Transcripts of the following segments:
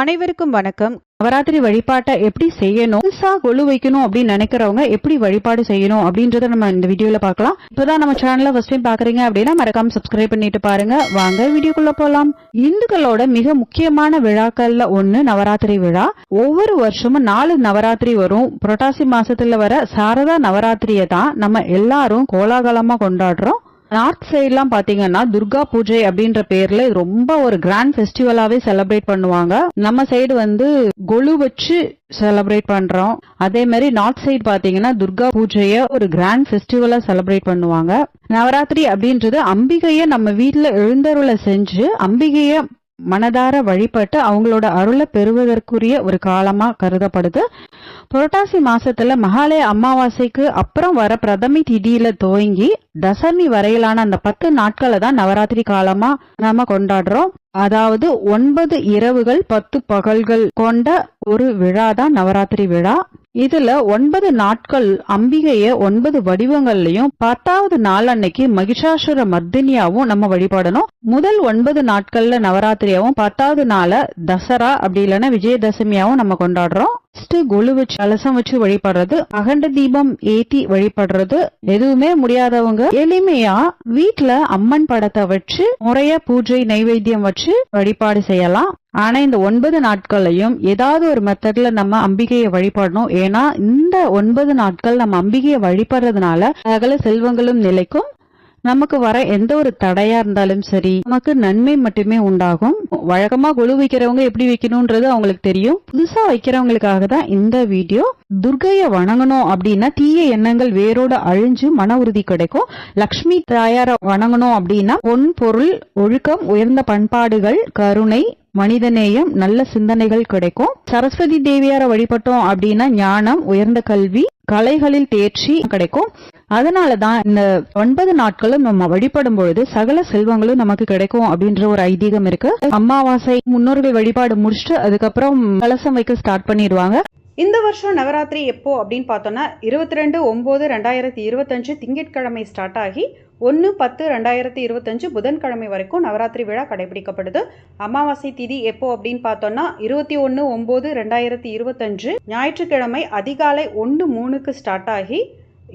அனைவருக்கும் வணக்கம். நவராத்திரி வழிபாட்டை எப்படி செய்யணும்? புதுசா கொழு வைக்கணும் அப்படின்னு நினைக்கிறவங்க எப்படி வழிபாடு செய்யணும் அப்படின்றத நம்ம இந்த வீடியோல பார்க்கலாம். இப்பதான் நம்ம சேனல்ல ஃபர்ஸ்ட் டைம் பாக்குறீங்க அப்படின்னா மறக்காம சப்ஸ்கிரைப் பண்ணிட்டு பாருங்க. வாங்க வீடியோக்குள்ள போலாம். இந்துக்களோட மிக முக்கியமான விழாக்கள்ல ஒண்ணு நவராத்திரி விழா. ஒவ்வொரு வருஷமும் நாலு நவராத்திரி வரும். புரட்டாசி மாசத்துல வர சாரதா நவராத்திரியை தான் நம்ம எல்லாரும் கோலாகலமா கொண்டாடுறோம். நார்த் சைட்லாம் பாத்தீங்கன்னா துர்கா பூஜை அப்படின்ற பேர்ல ரொம்ப ஒரு கிராண்ட் ஃபெஸ்டிவலாவே செலிப்ரேட் பண்ணுவாங்க. நம்ம சைடு வந்து கொலு வச்சு செலிப்ரேட் பண்றோம். அதே மாதிரி நார்த் சைடு பாத்தீங்கன்னா துர்கா பூஜைய ஒரு கிராண்ட் ஃபெஸ்டிவலா செலிப்ரேட் பண்ணுவாங்க. நவராத்திரி அப்படின்றது அம்பிகைய நம்ம வீட்டுல எழுந்தருளை செஞ்சு அம்பிகைய மனதார வழிபட்டு அவங்களோட அருளை பெறுவதற்குரிய ஒரு காலமா கருதப்படுது. புரட்டாசி மாசத்துல மகாலய அமாவாசைக்கு அப்புறம் வர பிரதமி திதியில துவங்கி தசமி வரையிலான அந்த பத்து நாட்களை தான் நவராத்திரி காலமா நாம கொண்டாடுறோம். அதாவது ஒன்பது இரவுகள் பத்து பகல்கள் கொண்ட ஒரு விழா தான் நவராத்திரி விழா. இதுல ஒன்பது நாட்கள் அம்பிகைய ஒன்பது வடிவங்கள்லயும் பத்தாவது நாள் அன்னைக்கு மகிஷாசுர மர்தினியாவும் நம்ம வழிபடணும். முதல் ஒன்பது நாட்கள்ல நவராத்திரியாவும் பத்தாவது நாள தசரா அப்படி இல்லைன்னா விஜயதசமியாவும் நம்ம கொண்டாடுறோம். ஃபர்ஸ்ட் கொலு வச்சு கலசம் வச்சு வழிபடுறது அகண்ட தீபம் ஏத்தி வழிபடுறது எதுவுமே முடியாதவங்க எளிமையா வீட்டுல அம்மன் படத்தை வச்சு முறையா பூஜை நைவேத்தியம் வச்சு வழிபாடு செய்யலாம். ஆனா இந்த ஒன்பது நாட்களையும் ஏதாவது ஒரு மெத்தட்ல நம்ம அம்பிகையை வழிபடணும். ஏன்னா இந்த ஒன்பது நாட்கள் நம்ம அம்பிகையை வழிபடுறதுனால சகல செல்வங்களும் நிலைக்கும். நமக்கு வர எந்த ஒரு தடையா இருந்தாலும் சரி நமக்கு நன்மை மட்டுமே உண்டாகும். வழக்கமா கொலு வைக்கிறவங்க எப்படி வைக்கணும்ன்றது அவங்களுக்கு தெரியும். புதுசா வைக்கிறவங்களுக்காக தான் இந்த வீடியோ துர்கைய வணங்கணும் அப்படின்னா தீய எண்ணங்கள் வேரோட அழிஞ்சு மன உறுதி கிடைக்கும். லக்ஷ்மி தாயார வணங்கணும் அப்படின்னா பொன் பொருள் ஒழுக்கம் உயர்ந்த பண்பாடுகள் கருணை மனிதநேயம் நல்ல சிந்தனைகள் கிடைக்கும். சரஸ்வதி தேவியார வழிபட்டோம் அப்படின்னா ஞானம் உயர்ந்த கல்வி கலைகளில் தேர்ச்சி கிடைக்கும். அதனாலதான் இந்த ஒன்பது நாட்களும் நம்ம வழிபடும் பொழுது சகல செல்வங்களும் நமக்கு கிடைக்கும் அப்படின்ற ஒரு ஐதீகம் இருக்கு. அமாவாசை முன்னோர்கள் வழிபாடு முடிச்சுட்டு அதுக்கப்புறம் கலசம் வைக்க ஸ்டார்ட் பண்ணிடுவாங்க. இந்த வருஷம் நவராத்திரி எப்போ அப்படின்னு பார்த்தோம்னா இருபத்தி ரெண்டு ஒம்பது ரெண்டாயிரத்தி இருபத்தஞ்சு திங்கட்கிழமை ஸ்டார்ட் ஆகி ஒன்று பத்து ரெண்டாயிரத்தி இருபத்தஞ்சு புதன்கிழமை வரைக்கும் நவராத்திரி விழா கடைபிடிக்கப்படுது. அமாவாசை திதி எப்போ அப்படின்னு பார்த்தோன்னா இருபத்தி ஒன்று ஒம்பது ரெண்டாயிரத்தி இருபத்தஞ்சு ஞாயிற்றுக்கிழமை அதிகாலை ஒன்று மூணுக்கு ஸ்டார்ட் ஆகி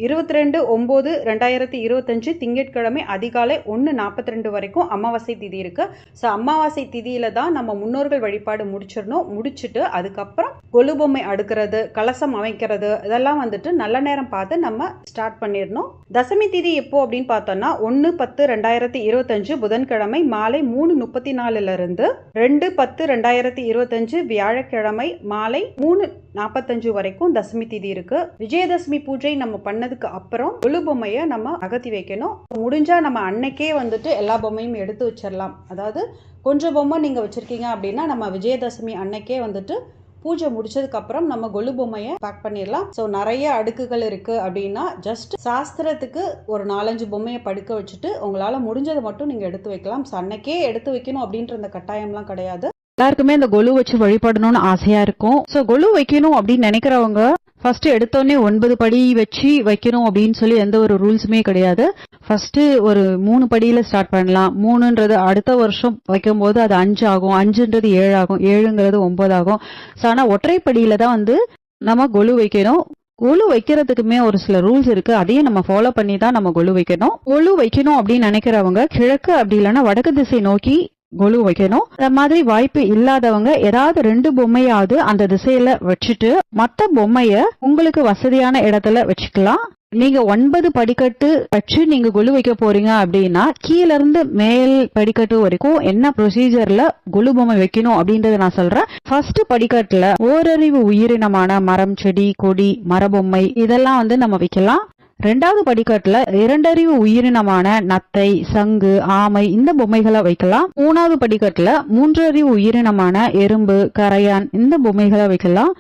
இருபத்தி ரெண்டு ஒம்பது ரெண்டாயிரத்தி இருபத்தஞ்சு திங்கட்கிழமை அதிகாலை ஒன்று நாற்பத்தி ரெண்டு வரைக்கும் அமாவாசை திதி இருக்கு. ஸோ அமாவாசை திதியில தான் நம்ம முன்னோர்கள் வழிபாடு முடிச்சிடணும். முடிச்சுட்டு அதுக்கப்புறம் கொலு பொம்மை அடுக்கிறது கலசம் அமைக்கிறது இதெல்லாம் வந்துட்டு நல்ல நேரம் பார்த்து நம்ம ஸ்டார்ட் பண்ணிடணும். தசமி திதி எப்போ அப்படின்னு பார்த்தோம்னா ஒன்று பத்து ரெண்டாயிரத்தி இருபத்தஞ்சு புதன்கிழமை மாலை மூணு முப்பத்தி நாலுல இருந்து ரெண்டு பத்து ரெண்டாயிரத்தி இருபத்தஞ்சு வியாழக்கிழமை மாலை மூணு நாற்பத்தஞ்சு வரைக்கும் தசமி திதி இருக்கு. விஜயதசமி பூஜை நம்ம பண்ணதுக்கு அப்புறம் கொலு பொம்மையை நம்ம அகத்தி வைக்கணும். முடிஞ்சா நம்ம அன்னைக்கே வந்துட்டு எல்லா பொம்மையும் எடுத்து வச்சிடலாம் அதாவது கொஞ்சம் பொம்மை நீங்கள் வச்சுருக்கீங்க அப்படின்னா நம்ம விஜயதசமி அன்னைக்கே வந்துட்டு பூஜை முடிச்சதுக்கு அப்புறம் நம்ம கொலு பொம்மையை பேக் பண்ணிடலாம் ஸோ நிறைய அடுக்குகள் இருக்கு அப்படின்னா ஜஸ்ட் சாஸ்திரத்துக்கு ஒரு நாலஞ்சு பொம்மையை படுக்க வச்சுட்டு உங்களால் முடிஞ்சதை மட்டும் நீங்கள் எடுத்து வைக்கலாம். ஸோ அன்னைக்கே எடுத்து வைக்கணும் அப்படின்ற அந்த கட்டாயம்லாம் கிடையாது. எல்லாருக்குமே இந்த கொலு வச்சு வழிபடணும்னு ஆசையா இருக்கும். ஸோ கொலு வைக்கணும் அப்படின்னு நினைக்கிறவங்க ஃபர்ஸ்ட் எடுத்தோடனே ஒன்பது படி வச்சு வைக்கணும் அப்படின்னு சொல்லி எந்த ஒரு ரூல்ஸுமே கிடையாது. ஃபர்ஸ்ட் ஒரு மூணு படியில ஸ்டார்ட் பண்ணலாம். மூணுன்றது அடுத்த வருஷம் வைக்கும்போது அது அஞ்சு ஆகும். அஞ்சுன்றது ஏழு ஆகும். ஏழுங்கிறது ஒன்பது ஆகும். ஸோ ஆனா ஒற்றைப்படியில தான் வந்து நம்ம கொலு வைக்கணும். கொலு வைக்கிறதுக்குமே ஒரு சில ரூல்ஸ் இருக்கு. அதையும் நம்ம ஃபாலோ பண்ணி தான் நம்ம கொலு வைக்கணும். கொலு வைக்கணும் அப்படின்னு நினைக்கிறவங்க கிழக்கு அப்படி இல்லைன்னா வடக்கு திசை நோக்கி கொலு வைக்கணும். இந்த மாதிரி வாய்ப்பு இல்லாதவங்க ஏதாவது ரெண்டு பொம்மையாவது அந்த திசையில வச்சுட்டு மத்த பொம்மைய உங்களுக்கு வசதியான இடத்துல வச்சுக்கலாம். நீங்க ஒன்பது படிக்கட்டு வச்சு நீங்க கொலு வைக்க போறீங்க அப்படின்னா கீழ இருந்து மேல் படிக்கட்டு வரைக்கும் என்ன ப்ரொசீஜர்ல கொலு பொம்மை வைக்கணும் அப்படின்றத நான் சொல்றேன். ஃபர்ஸ்ட் படிக்கட்டுல ஓரறிவு உயிரினமான மரம் செடி கொடி மரபொம்மை இதெல்லாம் வந்து நம்ம வைக்கலாம். ரெண்டாவது படிக்கட்டுல இரண்டறிவு உயிரினமான நத்தை சங்கு ஆமை இந்த பொம்மைகளை வைக்கலாம். மூணாவது படிக்கட்டுல மூன்றறிவு உயிரினமான எறும்பு கரையான் இந்த பொம்மைகளை வைக்கலாம்.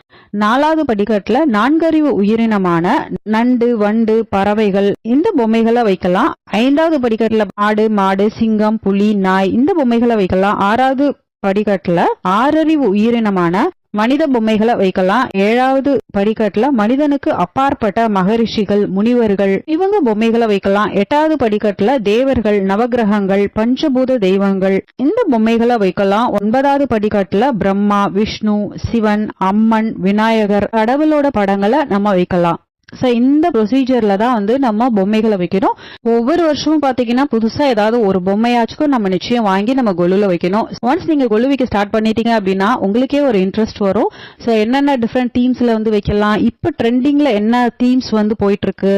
நாலாவது படிக்கட்டுல நான்கறிவு உயிரினமான நண்டு வண்டு பறவைகள் இந்த பொம்மைகளை வைக்கலாம். ஐந்தாவது படிக்கட்டுல ஆடு மாடு சிங்கம் புலி நாய் இந்த பொம்மைகளை வைக்கலாம். ஆறாவது படிக்கட்டுல ஆறறிவு உயிரினமான மனித பொம்மைகளை வைக்கலாம். ஏழாவது படிக்கட்டுல மனிதனுக்கு அப்பாற்பட்ட மகரிஷிகள் முனிவர்கள் இவங்க பொம்மைகளை வைக்கலாம். எட்டாவது படிக்கட்டுல தேவர்கள் நவகிரகங்கள் பஞ்சபூத தெய்வங்கள் இந்த பொம்மைகளை வைக்கலாம். ஒன்பதாவது படிக்கட்டுல பிரம்மா விஷ்ணு சிவன் அம்மன் விநாயகர் கடவுளோட படங்களை நம்ம வைக்கலாம். ஸோ இந்த ப்ரொசீஜரில் தான் வந்து நம்ம பொம்மைகளை வைக்கணும். ஒவ்வொரு வருஷமும் பார்த்தீங்கன்னா புதுசாக ஏதாவது ஒரு பொம்மையாச்சுக்கும் நம்ம நிச்சயம் வாங்கி நம்ம கொலுவில் வைக்கணும். ஒன்ஸ் நீங்கள் கொலு வைக்க ஸ்டார்ட் பண்ணிட்டீங்க அப்படின்னா உங்களுக்கே ஒரு இன்ட்ரெஸ்ட் வரும். ஸோ என்னென்ன டிஃப்ரெண்ட் தீம்ஸில் வந்து வைக்கலாம்? இப்போ ட்ரெண்டிங்கில் என்ன தீம்ஸ் வந்து போயிட்டுருக்கு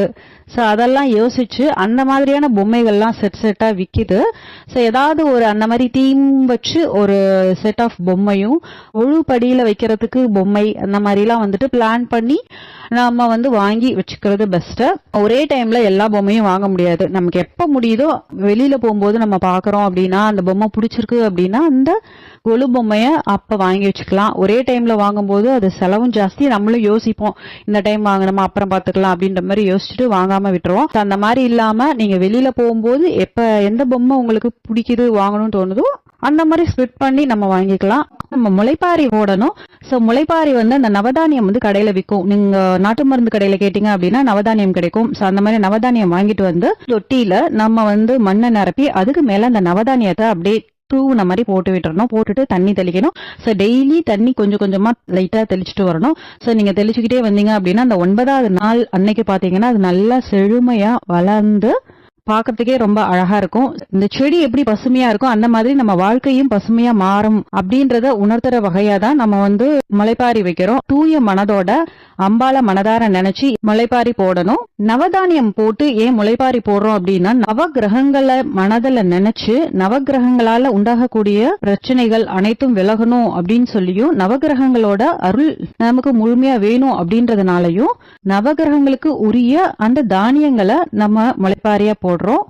ஸோ அதெல்லாம் யோசிச்சு அந்த மாதிரியான பொம்மைகள்லாம் செட் செட்டாக விற்கிது ஸோ ஏதாவது ஒரு அந்த மாதிரி தீம் வச்சு ஒரு செட் ஆஃப் பொம்மையும் ஒழு வைக்கிறதுக்கு பொம்மை அந்த மாதிரிலாம் வந்துட்டு பிளான் பண்ணி நம்ம வந்து வாங்கி வச்சுக்கிறது பெஸ்ட்டு ஒரே டைமில் எல்லா பொம்மையும் வாங்க முடியாது. நமக்கு எப்போ முடியுதோ வெளியில் போகும்போது நம்ம பார்க்குறோம் அப்படின்னா அந்த பொம்மை பிடிச்சிருக்கு அப்படின்னா அந்த கொலு பொம்மையை அப்போ வாங்கி வச்சுக்கலாம். ஒரே டைமில் வாங்கும்போது அது செலவும் ஜாஸ்தி. நம்மளும் யோசிப்போம். இந்த டைம் வாங்கணுமா அப்புறம் பார்த்துக்கலாம் அப்படின்ற மாதிரி யோசிச்சுட்டு வாங்காமல் விட்டுருவோம். அந்த மாதிரி இல்லாமல் நீங்கள் வெளியில் போகும்போது எப்போ எந்த பொம்மை உங்களுக்கு பிடிக்குது வாங்கணும்னு தோணுதோ அந்த மாதிரி ஸ்பிட் பண்ணி நம்ம வாங்கிக்கலாம். நம்ம முளைப்பாரி ஓடணும் ஸோ முளைப்பாரி வந்து அந்த நவதானியம் வந்து கடையில் விற்கும். நீங்கள் நாட்டு மருந்து கடையில் கேட்டீங்க அப்படின்னா நவதானியம் கிடைக்கும். ஸோ அந்த மாதிரி நவதானியம் வாங்கிட்டு வந்து தொட்டியில் நம்ம வந்து மண்ணை நிரப்பி அதுக்கு மேலே அந்த நவதானியத்தை அப்படியே தூவுன மாதிரி போட்டு விட்டுறணும். போட்டுட்டு தண்ணி தெளிக்கணும். ஸோ டெய்லி தண்ணி கொஞ்சம் கொஞ்சமா லைட்டா தெளிச்சுட்டு வரணும். ஸோ நீங்க தெளிச்சுக்கிட்டே வந்தீங்க அப்படின்னா அந்த ஒன்பதாவது நாள் அன்னைக்கு பாத்தீங்கன்னா அது நல்லா செழுமையா வளர்ந்து பார்க்கறதுக்கே ரொம்ப அழகா இருக்கும். இந்த செடி எப்படி பசுமையா இருக்கும் அந்த மாதிரி நம்ம வாழ்க்கையும் பசுமையா மாறும் அப்படின்றத உணர்த்துற வகையா தான் நம்ம வந்து முளைப்பாரி வைக்கிறோம். தூய மனதோட அம்பால மனதார நினைச்சு முளைப்பாரி போடணும். நவதானியம் போட்டு ஏன் முளைப்பாரி போடுறோம் அப்படின்னா நவ கிரகங்களை மனதில் நினைச்சு நவகிரகங்களால உண்டாகக்கூடிய பிரச்சனைகள் அனைத்தும் விலகணும் அப்படின்னு சொல்லியும் நவகிரகங்களோட அருள் நமக்கு முழுமையா வேணும் அப்படின்றதுனாலயும் நவகிரகங்களுக்கு உரிய அந்த தானியங்களை நம்ம முளைப்பாரியா போடுறோம்.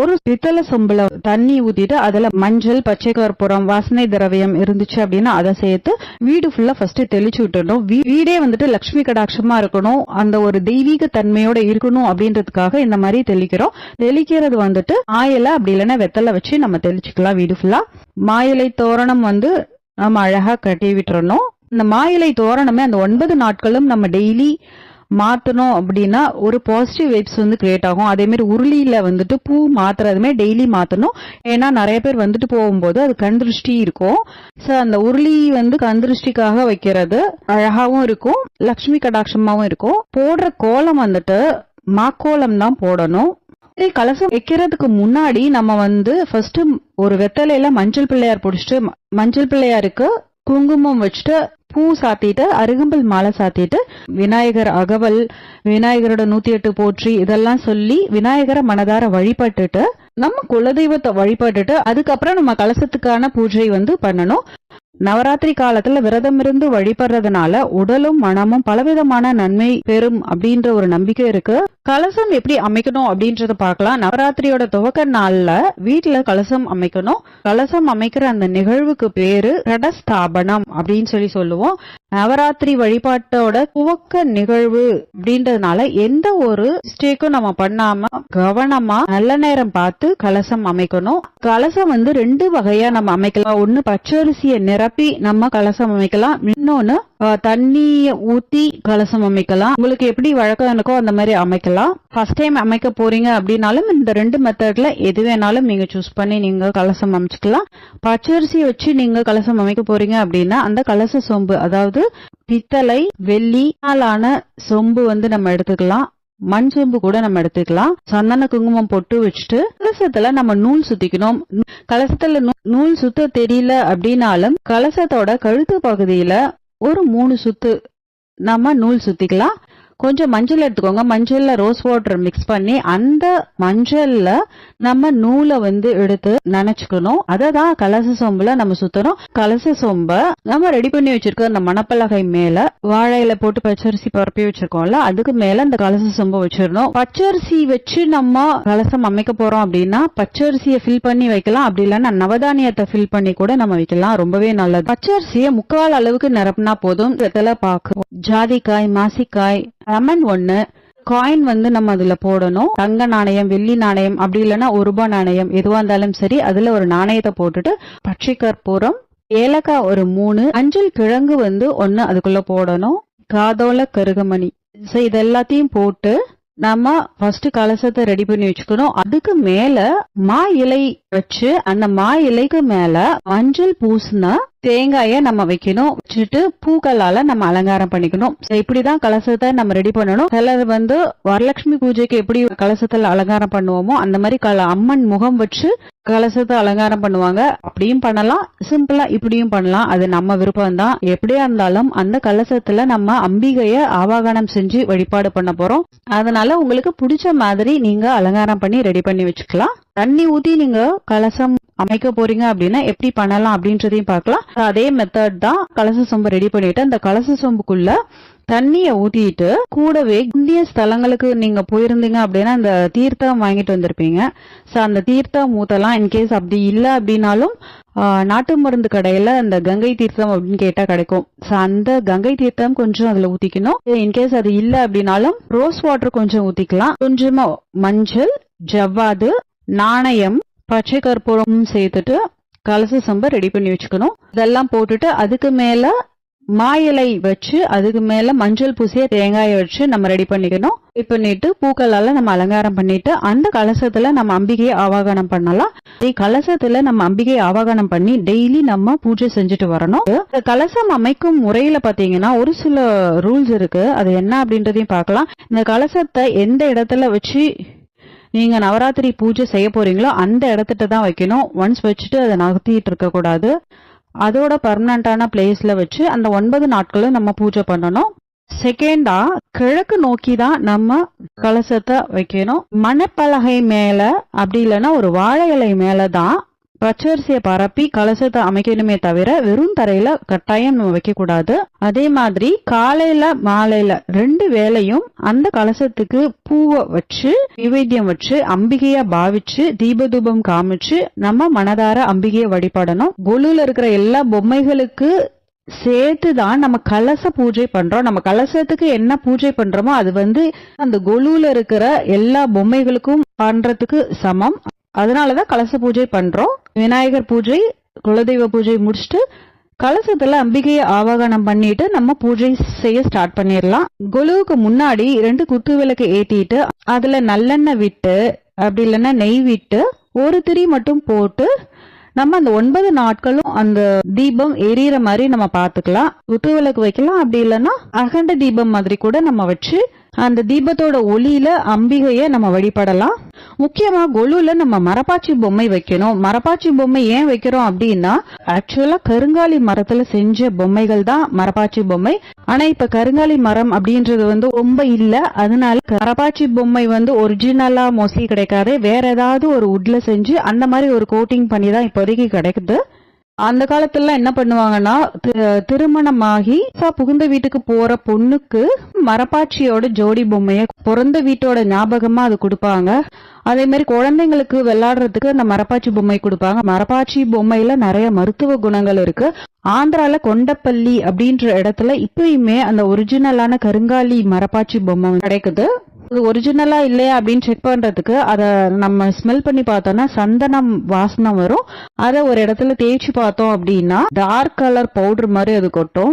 ஒரு பித்தளை சொம்புல தண்ணி ஊத்திட்டு அதுல மஞ்சள் பச்சை கற்பூரம் வாசனை திரவியம் இருந்துச்சு அப்படின்னா அதை சேர்த்து வீடு ஃபுல்லா ஃபர்ஸ்ட் தெளிச்சு விட்டுடணும். வீடே வந்துட்டு லட்சுமி கடாட்சமா இருக்கணும். அந்த ஒரு தெய்வீக தன்மையோட இருக்கணும் அப்படின்றதுக்காக இந்த மாதிரி தெளிக்கிறோம். தெளிக்கிறது வந்துட்டு ஆயில அப்படி இல்லைன்னா வெத்தலை வச்சு நம்ம தெளிச்சுக்கலாம் வீடு ஃபுல்லா மாயிலை தோரணம் வந்து நம்ம அழகா கட்டி விட்டுறணும். இந்த மாயிலை தோரணமே அந்த ஒன்பது நாட்களும் நம்ம டெய்லி மாற்றணும் அப்படின்னா ஒரு பாசிட்டிவ் வைப்ஸ் வந்து கிரியேட் ஆகும். அதே மாதிரி உருளியில வந்துட்டு பூ மாத்துறதுமே டெய்லி மாத்தணும். ஏன்னா நிறைய பேர் வந்துட்டு போகும்போது அது கண் திருஷ்டி இருக்கும். சோ அந்த உருளி வந்து கண் திருஷ்டிக்காக வைக்கிறது அழகாவும் இருக்கும் லக்ஷ்மி கடாட்சமாவும் இருக்கும். போடுற கோலம் வந்துட்டு மாக்கோலம் தான் போடணும். கலசம் வைக்கிறதுக்கு முன்னாடி நம்ம வந்து ஃபர்ஸ்ட் ஒரு வெத்தலையில மஞ்சள் பிள்ளையார் பிடிச்சிட்டு ம- மஞ்சள் பிள்ளையாருக்கு குங்குமம் வச்சுட்டு பூ சாத்திட்டு அருகம்புல் மாலை சாத்திட்டு விநாயகர் அகவல் விநாயகரோட நூத்தி எட்டு போற்றி இதெல்லாம் சொல்லி விநாயகரை மனதார வழிபட்டுட்டு நம்ம குலதெய்வத்தை வழிபட்டுட்டு அதுக்கப்புறம் நம்ம கலசத்துக்கான பூஜை வந்து பண்ணணும். நவராத்திரி காலத்துல விரதம் இருந்து வழிபடுறதுனால உடலும் மனமும் பலவிதமான நன்மை பெறும் அப்படின்ற ஒரு நம்பிக்கை இருக்கு. கலசம் எப்படி அமைக்கணும் அப்படின்றத பார்க்கலாம். நவராத்திரியோட துவக்க நாள்ல வீட்டுல கலசம் அமைக்கணும். கலசம் அமைக்கிற அந்த நிகழ்வுக்கு பேரு கடஸ்தாபனம் அப்படின்னு சொல்லி சொல்லுவோம். நவராத்திரி வழிபாட்டோட துவக்க நிகழ்வு அப்படின்றதுனால எந்த ஒரு மிஸ்டேக்கும் நம்ம பண்ணாம கவனமா நல்ல நேரம் பார்த்து கலசம் அமைக்கணும். கலசம் வந்து ரெண்டு வகையா நம்ம அமைக்கலாம். ஒன்னு பச்சரிசியை நிரப்பி நம்ம கலசம் அமைக்கலாம். இன்னொன்னு தண்ணியை ஊத்தி கலசம் அமைக்கலாம். உங்களுக்கு எப்படி வழக்கம் இருக்கோ அந்த மாதிரி அமைக்கலாம். ஃபர்ஸ்ட் டைம் அமைக்க போறீங்க அப்படின்னாலும் இந்த ரெண்டு மெத்தட்ல எது வேணாலும் நீங்க சூஸ் பண்ணி நீங்க கலசம் அமைச்சுக்கலாம். பச்சரிசி வச்சு நீங்க கலசம் அமைக்க போறீங்க அப்படின்னா அந்த கலச சொம்பு அதாவது பித்தளை வெள்ளியாலான சொம்பு வந்து நம்ம எடுத்துக்கலாம். மண் சொம்பு கூட நம்ம எடுத்துக்கலாம். சந்தன குங்குமம் பொட்டு வச்சுட்டு கலசத்துல நம்ம நூல் சுத்திக்கணும். கலசத்துல நூ- நூல் சுத்த தெரியல அப்படின்னாலும் கலசத்தோட கழுத்து பகுதியில ஒரு மூணு சுத்து நம்ம நூல் சுத்திக்கலாம். கொஞ்சம் மஞ்சள் எடுத்துக்கோங்க. மஞ்சள்ல ரோஸ் வாட்டர் மிக்ஸ் பண்ணி அந்த மஞ்சள்ல நம்ம நூலை வந்து எடுத்து நினச்சிக்கணும். அதை தான் கலச சொம்புல நம்ம சுத்தணும். கலச சொம்ப நம்ம ரெடி பண்ணி வச்சிருக்க அந்த மணப்பலகை மேல வாழையில போட்டு பச்சரிசி பரப்பி வச்சிருக்கோம்ல அதுக்கு மேல அந்த கலச சொம்பு வச்சிடணும். பச்சரிசி வச்சு நம்ம கலசம் அமைக்க போறோம் அப்படின்னா பச்சரிசியை ஃபில் பண்ணி வைக்கலாம். அப்படி இல்லைன்னா நவதானியத்தை ஃபில் பண்ணி கூட நம்ம வைக்கலாம். ரொம்பவே நல்லது. பச்சரிசியை முக்கால் அளவுக்கு நிரப்புனா போதும். வெத்தலை பாக்கு ஜாதிக்காய் மாசிக்காய் லெமன் ஒண்ணு. காயின் வந்து நம்ம அதுல போடணும். தங்க நாணயம் வெள்ளி நாணயம் அப்படி இல்லைன்னா ஒரு ரூபாய் நாணயம் எதுவா இருந்தாலும் சரி அதுல ஒரு நாணயத்தை போட்டுட்டு பச்சை கற்பூரம் ஏலக்காய் ஒரு மூணு அஞ்சல் கிழங்கு வந்து ஒன்னு அதுக்குள்ள போடணும். காதோல கருகமணி. ஸோ இது எல்லாத்தையும் போட்டு நம்ம ஃபர்ஸ்ட் கலசத்தை ரெடி பண்ணி வச்சுக்கணும். அதுக்கு மேல மா இலை வச்சு அந்த மா இலைக்கு மேல மஞ்சள் பூசின தேங்காயை நம்ம வைக்கணும். வச்சுட்டு பூக்களால நம்ம அலங்காரம் பண்ணிக்கணும். இப்படிதான் கலசத்தை நம்ம ரெடி பண்ணணும். சிலர் வந்து வரலட்சுமி பூஜைக்கு எப்படி கலசத்துல அலங்காரம் பண்ணுவோமோ அந்த மாதிரி கல அம்மன் முகம் வச்சு கலசத்தை அலங்காரம் பண்ணுவாங்க. அப்படியும் பண்ணலாம். சிம்பிளா இப்படியும் பண்ணலாம். அது நம்ம விருப்பம் தான் எப்படியா இருந்தாலும் அந்த கலசத்துல நம்ம அம்பிகைய ஆவாகனம் செஞ்சு வழிபாடு பண்ண போறோம். அதனால உங்களுக்கு பிடிச்ச மாதிரி நீங்க அலங்காரம் பண்ணி ரெடி பண்ணி வச்சுக்கலாம். தண்ணி ஊத்தி நீங்க கலசம் அமைக்க போறீங்க அப்படின்னா எப்படி பண்ணலாம் அப்படின்றதையும் பார்க்கலாம். அதே மெத்தட் தான் கலச சொம்பு ரெடி பண்ணிட்டு அந்த கலச சொம்புக்குள்ள தண்ணிய ஊத்திட்டு கூடவே இந்திய ஸ்தலங்களுக்கு நீங்க போயிருந்தீங்க அப்படின்னா அந்த தீர்த்தம் வாங்கிட்டு வந்திருப்பீங்க. சோ அந்த தீர்த்தம் ஊத்தலாம். இன்கேஸ் அப்படி இல்ல அப்படின்னாலும் நாட்டு மருந்து கடையில அந்த கங்கை தீர்த்தம் அப்படின்னு கேட்டா கிடைக்கும். சோ அந்த கங்கை தீர்த்தம் கொஞ்சம் அதுல ஊத்திக்கணும். இன்கேஸ் அது இல்ல அப்படின்னாலும் ரோஸ் வாட்டர் கொஞ்சம் ஊத்திக்கலாம். கொஞ்சமா மஞ்சள் ஜவ்வாது நாணயம் பச்சை கற்பூரம் சேர்த்துட்டு கலச சம்பை ரெடி பண்ணி வச்சுக்கணும். இதெல்லாம் போட்டுட்டு அதுக்கு மேல மா இலை வச்சு அதுக்கு மேல மஞ்சள் பூசிய தேங்காயை வச்சு நம்ம ரெடி பண்ணிக்கணும். ரெடி பண்ணிட்டு பூக்களால நம்ம அலங்காரம் பண்ணிட்டு அந்த கலசத்துல நம்ம அம்பிகையை ஆவாகனம் பண்ணலாம். கலசத்துல நம்ம அம்பிகையை ஆவாகனம் பண்ணி டெய்லி நம்ம பூஜை செஞ்சுட்டு வரணும். இந்த கலசம் அமைக்கும் முறையில பாத்தீங்கன்னா ஒரு சில ரூல்ஸ் இருக்கு. அது என்ன அப்படின்றதையும் பார்க்கலாம். இந்த கலசத்தை எந்த இடத்துல வச்சு நீங்க நவராத்திரி பூஜை செய்ய போறீங்களோ அந்த இடத்துட்ட தான் வைக்கணும். ஒன்ஸ் வச்சுட்டு அதை நகர்த்திட்டு இருக்க கூடாது அதோட பர்மனண்டான பிளேஸ்ல வச்சு அந்த ஒன்பது நாட்களும் நம்ம பூஜை பண்ணணும். செகண்டா கிழக்கு நோக்கி தான் நம்ம கலசத்தை வைக்கணும். மணப்பலகை மேல அப்படி இல்லைன்னா ஒரு வாழை இலை மேல தான் பச்சரிசியை பரப்பி கலசத்தை அமைக்கணுமே தவிர வெறும் தரையில கட்டாயம் நம்ம வைக்க கூடாது அதே மாதிரி காலையில மாலையில ரெண்டு வேளையும் அந்த கலசத்துக்கு பூவை வச்சு நைவேத்தியம் வச்சு அம்பிகையா பாவிச்சு தீபதூபம் காமிச்சு நம்ம மனதார அம்பிகையை வழிபடணும். கொலுல இருக்கிற எல்லா பொம்மைகளுக்கு சேர்த்து தான் நம்ம கலச பூஜை பண்றோம். நம்ம கலசத்துக்கு என்ன பூஜை பண்றோமோ அது வந்து அந்த கொலுல இருக்கிற எல்லா பொம்மைகளுக்கும் பண்றதுக்கு சமம். அதனால தான் கலச பூஜை பண்றோம். விநாயகர் பூஜை குலதெய்வ பூஜை முடிச்சுட்டு கலசத்துல அம்பிகையை ஆவாகனம் பண்ணிட்டு நம்ம பூஜை செய்ய ஸ்டார்ட் பண்ணிடலாம். கொலுவுக்கு முன்னாடி ரெண்டு குத்து விளக்கு ஏத்திட்டு அதுல நல்லெண்ணெய் விட்டு அப்படி இல்லைன்னா நெய் விட்டு ஒரு திரி மட்டும் போட்டு நம்ம அந்த ஒன்பது நாட்களும் அந்த தீபம் எரியற மாதிரி நம்ம பாத்துக்கலாம் குத்து விளக்கு வைக்கலாம். அப்படி இல்லைன்னா அகண்ட தீபம் மாதிரி கூட நம்ம வச்சு அந்த தீபத்தோட ஒளியில அம்பிகைய நம்ம வழிபடலாம். முக்கியமா கொலுல நம்ம மரப்பாச்சி பொம்மை வைக்கணும். மரப்பாச்சி பொம்மை ஏன் வைக்கிறோம் அப்படின்னா ஆக்சுவலா கருங்காலி மரத்துல செஞ்ச பொம்மைகள் தான் மரப்பாச்சி பொம்மை. ஆனா இப்ப கருங்காலி மரம் அப்படின்றது வந்து ரொம்ப இல்ல. அதனால மரப்பாச்சி பொம்மை வந்து ஒரிஜினலா மோஸ்ட்லி கிடைக்காது. வேற ஏதாவது ஒரு உட்ல செஞ்சு அந்த மாதிரி ஒரு கோட்டிங் பண்ணி தான் இப்போதைக்கு கிடைக்குது. அந்த காலத்துல என்ன பண்ணுவாங்கன்னா தி- திருமணமாகி புகுந்த வீட்டுக்கு போற பொண்ணுக்கு மரப்பாச்சியோட ஜோடி பொம்மைய பிறந்த வீட்டோட ஞாபகமா அது கொடுப்பாங்க. அதே மாதிரி குழந்தைங்களுக்கு விளையாடுறதுக்கு அந்த மரப்பாச்சி பொம்மை கொடுப்பாங்க. மரப்பாச்சி பொம்மையில நிறைய மருத்துவ குணங்கள் இருக்கு. ஆந்திரால கொண்டப்பள்ளி அப்படின்ற இடத்துல இப்பயுமே அந்த ஒரிஜினலான கருங்காலி மரப்பாச்சி பொம்மை கிடைக்குது. இது ஒரிஜினலா இல்லையா அப்படின்னு செக் பண்றதுக்கு அதை நம்ம ஸ்மெல் பண்ணி பார்த்தோம்னா சந்தனம் வாசனை வரும். அதை ஒரு இடத்துல தேய்ச்சி பார்த்தோம் அப்படின்னா டார்க் கலர் பவுடர் மாதிரி அது கொட்டும்.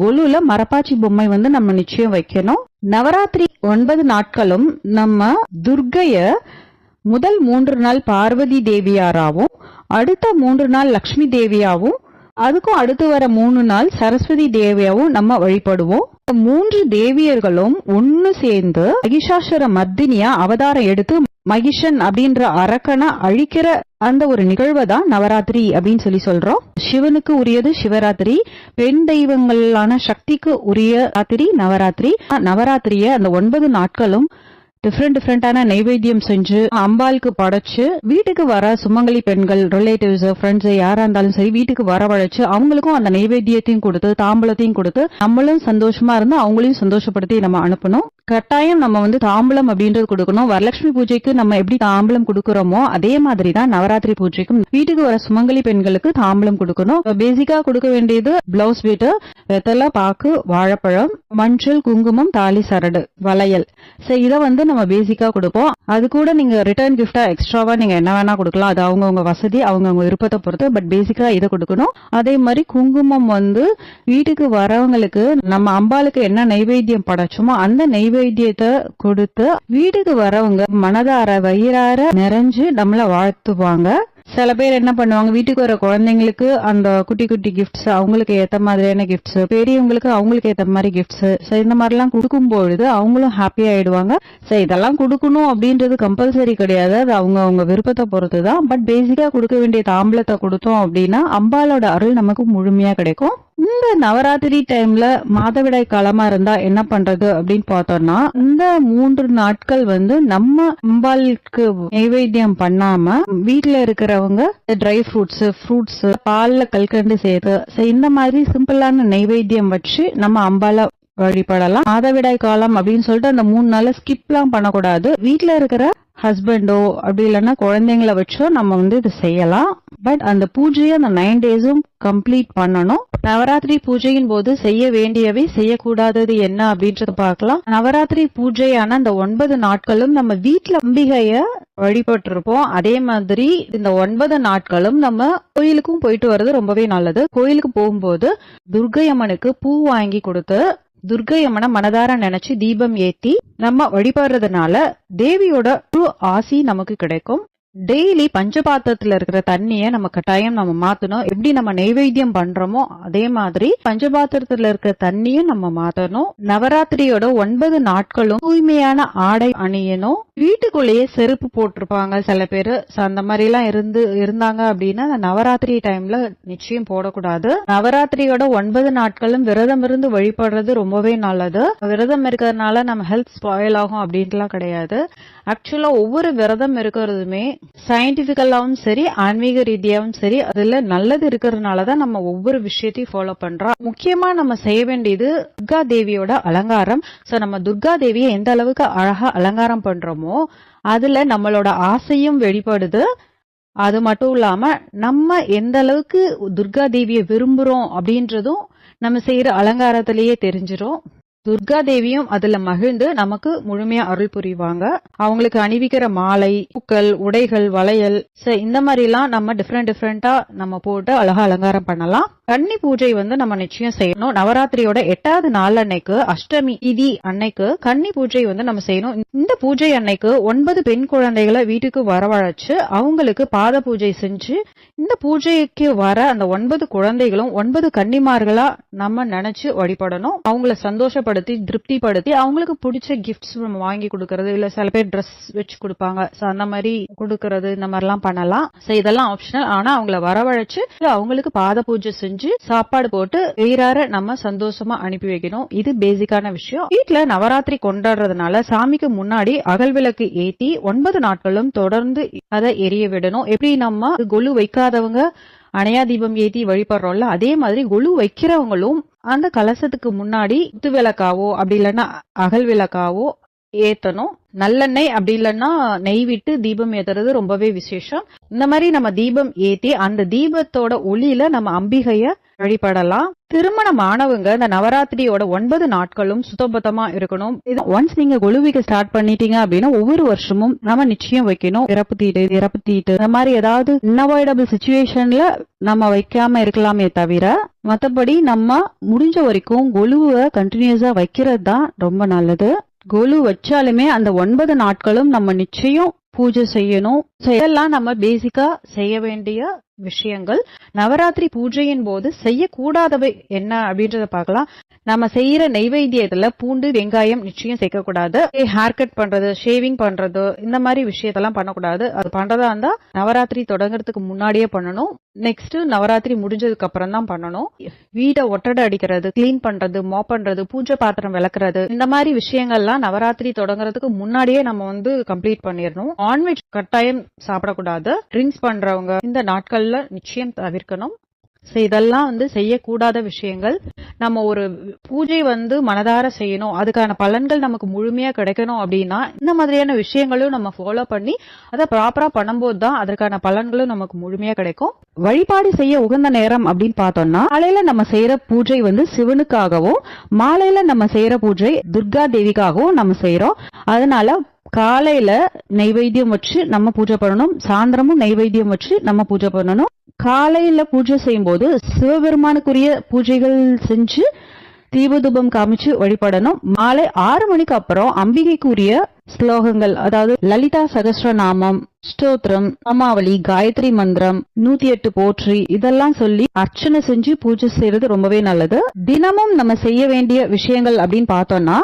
கொலுல மரப்பாச்சி பொம்மை வந்து நம்ம நிச்சயம் வைக்கணும். நவராத்திரி ஒன்பது நாட்களும் நம்ம துர்கைய முதல் மூன்று நாள் பார்வதி தேவியாராவும் அடுத்த மூன்று நாள் லக்ஷ்மி தேவியாவும் அதுக்கும் அடுத்து வர மூணு நாள் சரஸ்வதி தேவியாவும் நம்ம வழிபடுவோம். மூன்று தேவியர்களும் ஒன்னு சேர்ந்து மகிஷாசுர மர்தினியா அவதாரம் எடுத்து மகிஷன் அப்படின்ற அரக்கனை அழிக்கிற அந்த ஒரு நிகழ்வை தான் நவராத்திரி அப்படின்னு சொல்லி சொல்றோம். சிவனுக்கு உரியது சிவராத்திரி பெண் தெய்வங்களான சக்திக்கு உரிய ராத்திரி நவராத்திரி. நவராத்திரிய அந்த ஒன்பது நாட்களும் டிஃப்ரெண்ட் டிஃப்ரெண்டான நைவேத்தியம் செஞ்சு அம்பாளுக்கு படைச்சு வீட்டுக்கு வர சுமங்கலி பெண்கள் ரிலேட்டிவ்ஸ் ஃப்ரெண்ட்ஸ் யாரா இருந்தாலும் சரி வீட்டுக்கு வரவழைச்சு அவங்களுக்கும் அந்த நைவேத்தியத்தையும் கொடுத்து தாம்பூலத்தையும் கொடுத்து நம்மளும் சந்தோஷமா இருந்து அவங்களையும் சந்தோஷப்படுத்தி நம்ம அனுப்பணும். கட்டாயம் நம்ம வந்து தாம்பூலம் அப்படின்றது கொடுக்கணும். வரலட்சுமி பூஜைக்கு நம்ம எப்படி தாம்பூலம் கொடுக்கறோமோ அதே மாதிரி தான் நவராத்திரி பூஜைக்கும் வீட்டுக்கு வர சுமங்கலி பெண்களுக்கு தாம்பூலம் கொடுக்கணும். பேசிக்கா கொடுக்க வேண்டியது பிளவுஸ் வீட்டு வெத்தலை பாக்கு வாழைப்பழம் மஞ்சள் குங்குமம் தாலி சரடு வளையல். சோ இதை வந்து நம்ம பேசிக்காக கொடுப்போம். அது கூட நீங்கள் ரிட்டர்ன் கிஃப்டாக எக்ஸ்ட்ராவாக நீங்கள் என்ன வேணால் கொடுக்கலாம். அது அவங்கவுங்க வசதி அவங்கவுங்க விருப்பத்தை பொறுத்து பட் பேசிக்காக இதை கொடுக்கணும். அதே மாதிரி குங்குமம் வந்து வீட்டுக்கு வரவங்களுக்கு நம்ம அம்பாளுக்கு என்ன நைவேத்தியம் படைச்சோமோ அந்த நைவேத்தியத்தை கொடுத்து வீட்டுக்கு வரவங்க மனதார வயிறார நிறைஞ்சு நம்மளை வாழ்த்துவாங்க. சில பேர் என்ன பண்ணுவாங்க வீட்டுக்கு வர குழந்தைங்களுக்கு அந்த குட்டி குட்டி கிஃப்ட்ஸ் அவங்களுக்கு ஏற்ற மாதிரியான கிஃப்ட்ஸ் பெரியவங்களுக்கு அவங்களுக்கு ஏற்ற மாதிரி கிஃப்ட்ஸ் ஸோ இந்த மாதிரிலாம் கொடுக்கும் பொழுது அவங்களும் ஹாப்பி ஆயிடுவாங்க. ஸோ இதெல்லாம் கொடுக்கணும் அப்படின்றது கம்பல்சரி கிடையாது. அது அவங்க அவங்க விருப்பத்தை பொறுத்து தான் பட் பேசிக்காக கொடுக்க வேண்டிய தாம்பலத்தை கொடுத்தோம் அப்படின்னா அம்பாலோட அருள் நமக்கு முழுமையாக கிடைக்கும். இந்த நவராத்திரி டைம்ல மாதவிடாய் காலமா இருந்தா என்ன பண்றது அப்படின்னு பார்த்தோம்னா இந்த மூன்று நாட்கள் வந்து நம்ம அம்பாளுக்கு நைவேத்தியம் பண்ணாம வீட்டுல இருக்கிறவங்க ட்ரை ஃப்ரூட்ஸ் ஃப்ரூட்ஸ் பால்ல கல்கண்டு சேர்த்து இந்த மாதிரி சிம்பிளான நைவேத்தியம் வச்சு நம்ம அம்பால வழிபடலாம். மாதவிடாய் காலம் அப்படின்னு சொல்லிட்டு அந்த மூணு நாள ஸ்கிப்லாம் பண்ணக்கூடாது. வீட்டுல இருக்கிற ஹஸ்பண்டோ அப்படி இல்லைன்னா குழந்தைங்கள வச்சோ நம்ம வந்து இது செய்யலாம். பட் அந்த பூஜையை அந்த நைன் டேஸும் கம்ப்ளீட் பண்ணணும். நவராத்திரி பூஜையின் போது செய்ய வேண்டியவை செய்யக்கூடாதது என்ன அப்படின்றத பார்க்கலாம். நவராத்திரி பூஜையான அந்த ஒன்பது நாட்களும் நம்ம வீட்டுல அம்பிகைய வழிபட்டிருப்போம். அதே மாதிரி இந்த ஒன்பது நாட்களும் நம்ம கோயிலுக்கும் போயிட்டு வர்றது ரொம்பவே நல்லது. கோயிலுக்கு போகும்போது துர்கை அம்மனுக்கு பூ வாங்கி கொடுத்து துர்கையம்மனை மனதார நினைச்சு தீபம் ஏத்தி நம்ம வழிபடுறதுனால தேவியோட முழு ஆசி நமக்கு கிடைக்கும். டெய்லி பஞ்சபாத்திரத்துல இருக்கிற தண்ணிய நம்ம கட்டாயம் நம்ம மாத்தணும். எப்படி நம்ம நைவேத்தியம் பண்றோமோ அதே மாதிரி பஞ்சபாத்திரத்துல இருக்கிற தண்ணியும் நம்ம மாத்தணும். நவராத்திரியோட ஒன்பது நாட்களும் தூய்மையான ஆடை அணியணும். வீட்டுக்குள்ளேயே செருப்பு போட்டிருப்பாங்க சில பேரு. அந்த மாதிரி எல்லாம் இருந்து இருந்தாங்க அப்படின்னா நவராத்திரி டைம்ல நிச்சயம் போடக்கூடாது. நவராத்திரியோட ஒன்பது நாட்களும் விரதம் இருந்து வழிபடுறது ரொம்பவே நல்லது. விரதம் இருக்கிறதுனால நம்ம ஹெல்த் ஸ்பாயில் ஆகும் அப்படின்ட்டுலாம் கிடையாது. ஆக்சுவலா ஒவ்வொரு விரதம் இருக்கிறதுமே சயின்டிபிக்கலாவும் சரி ஆன்மீக ரீதியாகவும் சரி அதுல நல்லது இருக்கிறதுனால தான் நம்ம ஒவ்வொரு விஷயத்தையும் ஃபாலோ பண்றோம். முக்கியமா நம்ம செய்ய வேண்டியது துர்கா தேவியோட அலங்காரம். சோ நம்ம துர்கா தேவியை எந்த அளவுக்கு அழகா அலங்காரம் பண்றோமோ அதுல நம்மளோட ஆசையும் வெளிப்படுது. அது மட்டும் இல்லாம நம்ம எந்த அளவுக்கு துர்கா தேவியை விரும்புறோம் அப்படின்றதும் நம்ம செய்யற அலங்காரத்திலேயே தெரிஞ்சிடும் துர்கா தேவியும் அதுல மகிழ்ந்து நமக்கு முழுமையா அருள் புரிவாங்க. அவங்களுக்கு அணிவிக்கிற மாலை பூக்கள் உடைகள் வளையல் இந்த மாதிரி எல்லாம் நம்ம டிஃப்ரெண்ட் டிஃப்ரெண்டா நம்ம போட்டு அழகா அலங்காரம் பண்ணலாம். கன்னி பூஜை வந்து நம்ம நிச்சயம் செய்யணும். நவராத்திரியோட எட்டாவது நாள் அன்னைக்கு அஷ்டமி திதி அன்னைக்கு கன்னி பூஜை வந்து நம்ம செய்யணும். இந்த பூஜை அன்னைக்கு ஒன்பது பெண் குழந்தைகளை வீட்டுக்கு வரவழைச்சு அவங்களுக்கு பாத பூஜை செஞ்சு இந்த பூஜைக்கு வர அந்த ஒன்பது குழந்தைகளும் ஒன்பது கன்னிமார்களா நம்ம நினைச்சு வழிபடணும். அவங்கள சந்தோஷப்படுத்தி திருப்திப்படுத்தி அவங்களுக்கு பிடிச்ச கிஃப்ட்ஸ் நம்ம வாங்கி கொடுக்கறது இல்ல சில பேர் ட்ரெஸ் வச்சு கொடுப்பாங்க. அந்த மாதிரி கொடுக்கறது இந்த மாதிரிலாம் பண்ணலாம். ஸோ இதெல்லாம் ஆப்ஷனல் ஆனா அவங்கள வரவழைச்சு அவங்களுக்கு பாத பூஜை செஞ்சு சாப்பாடு போட்டு வீரார நம்ம சந்தோஷமா அனுப்பி வைக்கணும். இது பேசிக்கான விஷயம். வீட்டுல நவராத்திரி கொண்டாடுறதுனால சாமிக்கு முன்னாடி அகல் விளக்கு ஏத்தி ஒன்பது நாட்களும் தொடர்ந்து அதை எரிய விடணும். எப்படி நம்ம கொலு வைக்காதவங்க அணையா தீபம் ஏத்தி வழிபடுறோம்ல அதே மாதிரி கொலு வைக்கிறவங்களும் அந்த கலசத்துக்கு முன்னாடி குத்து விளக்காவோ அப்படி இல்லைன்னா அகல் விளக்காவோ ஏற்றணும் நல்லெண்ணெய் அப்படி இல்லைன்னா நெய் விட்டு தீபம் ஏத்துறது ரொம்பவே விசேஷம். இந்த மாதிரி நம்ம தீபம் ஏத்தி அந்த தீபத்தோட ஒளியில நம்ம அம்பிகைய வழிபடலாம். திருமணமானவங்க இந்த நவராத்திரியோட ஒன்பது நாட்களும் சுத்தபத்தமா இருக்கணும். இது ஒன்ஸ் நீங்க கொழுவிக்க ஸ்டார்ட் பண்ணிட்டீங்க அப்படின்னா ஒவ்வொரு வருஷமும் நம்ம நிச்சயம் வைக்கணும். இறப்பு தீட்டு இறப்பு தீட்டு. இந்த மாதிரி ஏதாவது அன்அவாய்டபிள் சுச்சுவேஷன்ல நம்ம வைக்காம இருக்கலாமே தவிர மற்றபடி நம்ம முடிஞ்ச வரைக்கும் கொழுவை கண்டினியூஸா வைக்கிறது தான் ரொம்ப நல்லது. கோலு வச்சாலுமே அந்த ஒன்பது நாட்களும் நம்ம நிச்சயம் பூஜை செய்யணும். இதெல்லாம் நம்ம பேசிக்கா செய்ய வேண்டிய விஷயங்கள். நவராத்திரி பூஜையின் போது செய்யக்கூடாதவை என்ன அப்படின்றத பார்க்கலாம். நம்ம செய்யற நெய்வேத்தியத்துல பூண்டு வெங்காயம் நிச்சயம் சேர்க்கக்கூடாது. ஹேர் கட் பண்றது ஷேவிங் பண்றது இந்த மாதிரி விஷயத்தெல்லாம் பண்ணக்கூடாது. அது பண்றதா இருந்தா நவராத்திரி தொடங்குறதுக்கு முன்னாடியே பண்ணணும். நெக்ஸ்ட் நவராத்திரி முடிஞ்சதுக்கு அப்புறம் தான் பண்ணணும். வீடை ஒட்டடை அடிக்கிறது கிளீன் பண்றது மாப் பண்றது பூஜை பாத்திரம் விளக்குறது இந்த மாதிரி விஷயங்கள்லாம் நவராத்திரி தொடங்குறதுக்கு முன்னாடியே நம்ம வந்து கம்ப்ளீட் பண்ணிடணும். நான்வெஜ் கட்டாயம் சாப்பிடக்கூடாது. ட்ரிங்க்ஸ் பண்றவங்க இந்த நாட்கள்ல நிச்சயம் தவிர்க்கணும். ஸோ இதெல்லாம் வந்து செய்யக்கூடாத விஷயங்கள். நம்ம ஒரு பூஜை வந்து மனதார செய்யணும். அதுக்கான பலன்கள் நமக்கு முழுமையா கிடைக்கணும் அப்படின்னா இந்த மாதிரியான விஷயங்களும் நம்ம ஃபாலோ பண்ணி அதை ப்ராப்பரா பண்ணும்போது தான் அதற்கான பலன்களும் நமக்கு முழுமையா கிடைக்கும். வழிபாடு செய்ய உகந்த நேரம் அப்படின்னு பார்த்தோம்னா காலையில நம்ம செய்யற பூஜை வந்து சிவனுக்காகவும் மாலையில நம்ம செய்யற பூஜை துர்கா தேவிக்காகவும் நம்ம செய்யறோம் அதனால காலையில நெய்வேத்தியம் வச்சு நம்ம பூஜை பண்ணணும் சாயந்தரமும் நெய்வேத்தியம் வச்சு நம்ம பூஜை பண்ணணும். காலையில பூஜை செய்யும்போது சிவபெருமானுக்குரிய பூஜைகள் செஞ்சு தீபதூபம் காமிச்சு வழிபடணும். மாலை ஆறு மணிக்கு அப்புறம் அம்பிகைக்குரிய ஸ்லோகங்கள் அதாவது லலிதா சகஸ்ரநாமம் ஸ்தோத்திரம் அமாவளி காயத்ரி மந்திரம் நூத்தி எட்டு போற்றி இதெல்லாம் சொல்லி அர்ச்சனை செஞ்சு பூஜை செய்யறது ரொம்பவே நல்லது. தினமும் நம்ம செய்ய வேண்டிய விஷயங்கள் அப்படின்னு பார்த்தோம்னா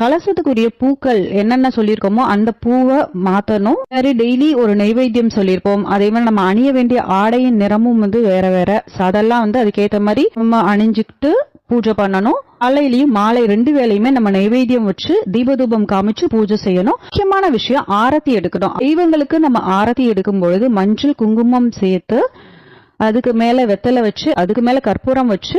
கலசத்துக்குரிய பூக்கள் என்னென்ன சொல்லியிருக்கோமோ அந்த பூவை மாத்தணும். மாதிரி டெய்லி ஒரு நைவேத்தியம் சொல்லியிருப்போம். அதே மாதிரி நம்ம அணிய வேண்டிய ஆடையின் நிறமும் வந்து வேற வேற. So அதெல்லாம் வந்து அதுக்கேத்த மாதிரி நம்ம அணிஞ்சுக்கிட்டு பூஜை பண்ணணும். காலையிலையும் மாலை ரெண்டு வேலையுமே நம்ம நைவேத்தியம் வச்சு தீபதூபம் காமிச்சு பூஜை செய்யணும். முக்கியமான விஷயம் ஆரத்தி எடுக்கணும். தெய்வங்களுக்கு நம்ம ஆரத்தி எடுக்கும் பொழுது மஞ்சள் குங்குமம் சேர்த்து அதுக்கு மேல வெத்தலை வச்சு அதுக்கு மேல கற்பூரம் வச்சு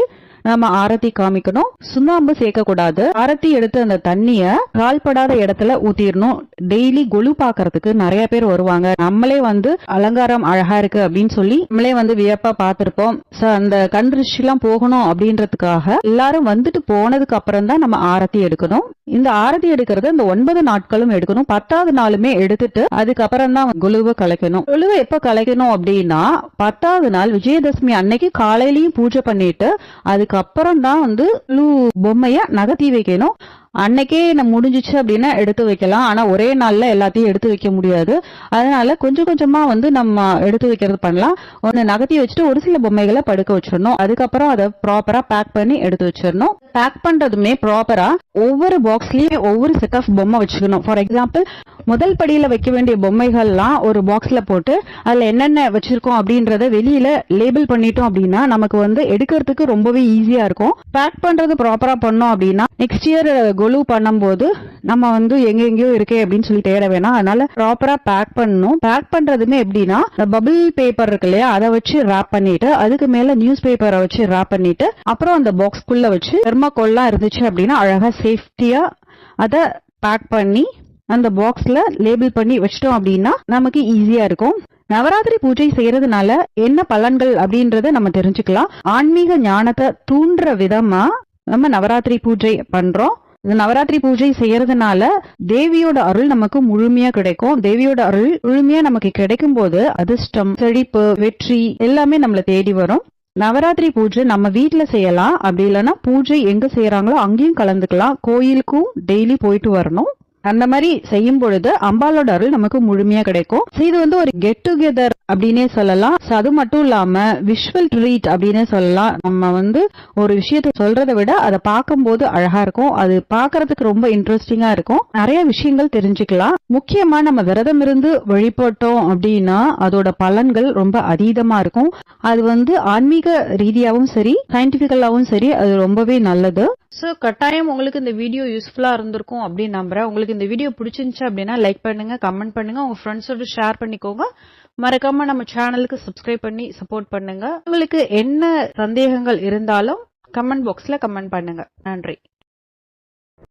நம்ம ஆரத்தி காமிக்கணும். சுண்ணாம்பு சேர்க்கக்கூடாது. ஆரத்தி எடுத்து அந்த தண்ணிய கால்படாத இடத்துல ஊத்திடணும் டெய்லி கொலு பாக்குறதுக்கு நிறைய பேர் வருவாங்க. நம்மளே வந்து அலங்காரம் அழகா இருக்கு அப்படின்னு சொல்லி நம்மளே வந்து வியப்பா பார்த்திருப்போம். சோ அந்த கண் திருஷ்டி எல்லாம் போகணும் அப்படின்றதுக்காக எல்லாரும் வந்துட்டு போனதுக்கு அப்புறம் தான் நம்ம ஆரத்தி எடுக்கணும். இந்த ஆரத்தி எடுக்கிறது இந்த ஒன்பது நாட்களும் எடுக்கணும். பத்தாவது நாளுமே எடுத்துட்டு அதுக்கப்புறம் தான் குழுவை கலைக்கணும். குழுவை எப்ப கலைக்கணும் அப்படின்னா பத்தாவது நாள் விஜயதசமி அன்னைக்கு காலையிலயும் பூஜை பண்ணிட்டு அதுக்கு அதுக்கப்புறம் தான் வந்து லூ பொம்மைய நகர்த்தி வைக்கணும். அன்னைக்கே நம்ம முடிஞ்சிச்சு அப்படின்னா எடுத்து வைக்கலாம். ஆனா ஒரே நாள்ல எல்லாத்தையும் எடுத்து வைக்க முடியாது. அதனால கொஞ்சம் கொஞ்சமா வந்து நம்ம எடுத்து வைக்கிறது பண்ணலாம். ஒன்னு நகர்த்தி வச்சுட்டு ஒரு சில பொம்மைகளை படுக்க வச்சிடணும். அதுக்கப்புறம் அதை ப்ராப்பரா பேக் பண்ணி எடுத்து வச்சிடணும். பேக் பண்றதுமே ப்ராப்பரா ஒவ்வொரு பாக்ஸ்லயும் ஒவ்வொரு செட் ஆஃப் பொம்மை வச்சுக்கணும். ஃபார் எக்ஸாம்பிள் முதல் படியில வைக்க வேண்டிய பொம்மைகள்லாம் ஒரு பாக்ஸ்ல போட்டு அதுல என்னென்ன வச்சிருக்கோம் அப்படின்றத வெளியில லேபிள் பண்ணிட்டோம் அப்படின்னா நமக்கு வந்து எடுக்கிறதுக்கு ரொம்பவே ஈஸியா இருக்கும். பேக் பண்றது ப்ராப்பரா பண்ணோம் அப்படின்னா நெக்ஸ்ட் இயர் கொலு பண்ணும்போது நம்ம வந்து எங்கெங்கேயோ இருக்கே அப்படின்னு சொல்லி தேட வேணாம். அதனால ப்ராப்பரா பேக் பண்ணணும். பேக் பண்றதுமே எப்படின்னா பபிள் பேப்பர் இருக்கு இல்லையா அதை வச்சு ரேப் பண்ணிட்டு அதுக்கு மேல நியூஸ் பேப்பரை வச்சு ரேப் பண்ணிட்டு அப்புறம் அந்த பாக்ஸ்குள்ள வச்சு தெர்மாக்கோல்லாம் இருந்துச்சு அப்படின்னா அழகா சேஃப்டியா அதை பேக் பண்ணி அந்த பாக்ஸ்ல லேபிள் பண்ணி வச்சிட்டோம் அப்படின்னா நமக்கு ஈஸியா இருக்கும். நவராத்திரி பூஜை செய்யறதுனால என்ன பலன்கள் அப்படின்றத நம்ம தெரிஞ்சுக்கலாம். ஆன்மீக ஞானத்தை தூண்டுற விதமா நம்ம நவராத்திரி பூஜை பண்றோம். இந்த நவராத்திரி பூஜை செய்யறதுனால தேவியோட அருள் நமக்கு முழுமையா கிடைக்கும். தேவியோட அருள் முழுமையா நமக்கு கிடைக்கும் போது அதிர்ஷ்டம் செழிப்பு வெற்றி எல்லாமே நம்மள தேடி வரும். நவராத்திரி பூஜை நம்ம வீட்டுல செய்யலாம். அப்படி இல்லைன்னா பூஜை எங்க செய்யறாங்களோ அங்கேயும் கலந்துக்கலாம். கோயிலுக்கும் டெய்லி போயிட்டு வரணும். அந்த மாதிரி செய்யும் பொழுது அம்பாலோட அருள் நமக்கு முழுமையா கிடைக்கும். இது வந்து ஒரு கெட் டுகெதர் அப்படின்னே சொல்லலாம். ஸோ அது மட்டும் இல்லாம விஷுவல் ட்ரீட் அப்படின்னே சொல்லலாம். நம்ம வந்து ஒரு விஷயத்த சொல்றதை விட அதை பார்க்கும்போது அழகா இருக்கும். அது பார்க்கறதுக்கு ரொம்ப இன்ட்ரெஸ்டிங்கா இருக்கும். நிறைய விஷயங்கள் தெரிஞ்சுக்கலாம். முக்கியமா நம்ம விரதம் இருந்து வழிபட்டோம் அப்படின்னா அதோட பலன்கள் ரொம்ப அதீதமா இருக்கும். அது வந்து ஆன்மீக ரீதியாவும் சரி சயின்டிபிக்கலாவும் சரி அது ரொம்பவே நல்லது. ஸோ கட்டாயம் உங்களுக்கு இந்த வீடியோ யூஸ்ஃபுல்லா இருந்திருக்கும் அப்படின்னு நம்புறேன். உங்களுக்கு இந்த வீடியோ பிடிச்சிருந்துச்சு அப்படின்னா லைக் பண்ணுங்க கமெண்ட் பண்ணுங்க. உங்க ஃப்ரெண்ட்ஸோட ஷேர் பண்ணிக்கோங்க. மறக்காம நம்ம சேனலுக்கு சப்ஸ்கிரைப் பண்ணி சப்போர்ட் பண்ணுங்க. உங்களுக்கு என்ன சந்தேகங்கள் இருந்தாலும் கமெண்ட் பாக்ஸ்ல கமெண்ட் பண்ணுங்க. நன்றி.